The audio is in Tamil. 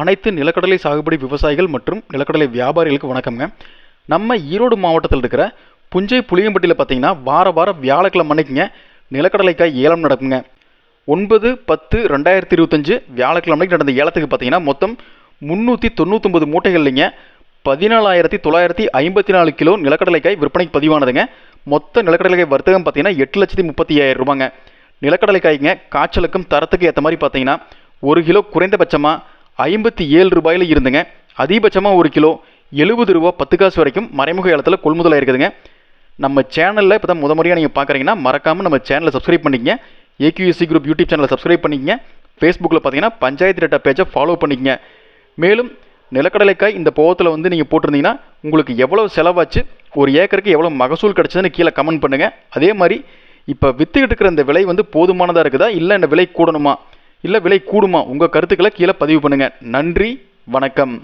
அனைத்து நிலக்கடலை சாகுபடி விவசாயிகள் மற்றும் நிலக்கடலை வியாபாரிகளுக்கு வணக்கம்ங்க. நம்ம ஈரோடு மாவட்டத்தில் இருக்கிற புஞ்சை புளியம்பட்டியில் பார்த்தீங்கன்னா வார வாரம் வியாழக்கிழமை அன்னைக்குங்க நிலக்கடலைக்காய் ஏலம் நடக்குங்க. ஒன்பது பத்து ரெண்டாயிரத்தி இருபத்தஞ்சு வியாழக்கிழமைக்கு நடந்த ஏலத்துக்கு பார்த்தீங்கன்னா மொத்தம் முந்நூற்றி தொண்ணூத்தொம்பது மூட்டைகள்லைங்க பதினாலாயிரத்தி தொள்ளாயிரத்தி ஐம்பத்தி நாலு கிலோ நிலக்கடலைக்காய் விற்பனைக்கு பதிவானதுங்க. மொத்த நிலக்கடலைக்காய் வர்த்தகம் பார்த்தீங்கன்னா எட்டு லட்சத்தி முப்பத்தி ஐயாயிரம் ரூபாங்க. நிலக்கடலைக்காய்ங்க காய்ச்சலுக்கும் தரத்துக்கு ஏற்ற மாதிரி பார்த்தீங்கன்னா ஒரு கிலோ குறைந்தபட்சமாக ஐம்பத்தி ஏழு ரூபாயில் இருந்துங்க. அதிகபட்சமாக ஒரு கிலோ எழுபது ரூபா பத்து காசு வரைக்கும் மறைமுக ஏலத்தில் கொள்முதலாக இருக்குதுங்க நம்ம சேனலில் இப்போ தான் முத முறையாக நீங்கள் பார்க்குறீங்கன்னா மறக்காமல் நம்ம சேனலை சப்ஸ்கிரைப் பண்ணிக்கங்க. ஏக்யூஎஸ்சி குரூப் யூடியூப் சேனலை சப்ஸ்கிரைப் பண்ணிக்கங்க. ஃபேஸ்புக்கில் பார்த்தீங்கன்னா பஞ்சாயத்து டேட்டா பேஜை ஃபாலோ பண்ணிக்கங்க. மேலும் நிலக்கடலைக்காய் இந்த போகத்தில் வந்து நீங்கள் போட்டிருந்தீங்கன்னா உங்களுக்கு எவ்வளோ செலவாச்சு ஒரு ஏக்கருக்கு எவ்வளோ மகசூல் கிடச்சதுன்னு கீழே கமெண்ட் பண்ணுங்கள் அதே மாதிரி இப்போ விற்றுக்கிட்டு இருக்கிற இந்த விலை வந்து போதுமானதாக இருக்குதா? இல்லை இந்த விலை கூடணுமா? இல்லை விலை கூடுமா? உங்கள் கருத்துக்களை கீழே பதிவு பண்ணுங்கள் நன்றி வணக்கம்.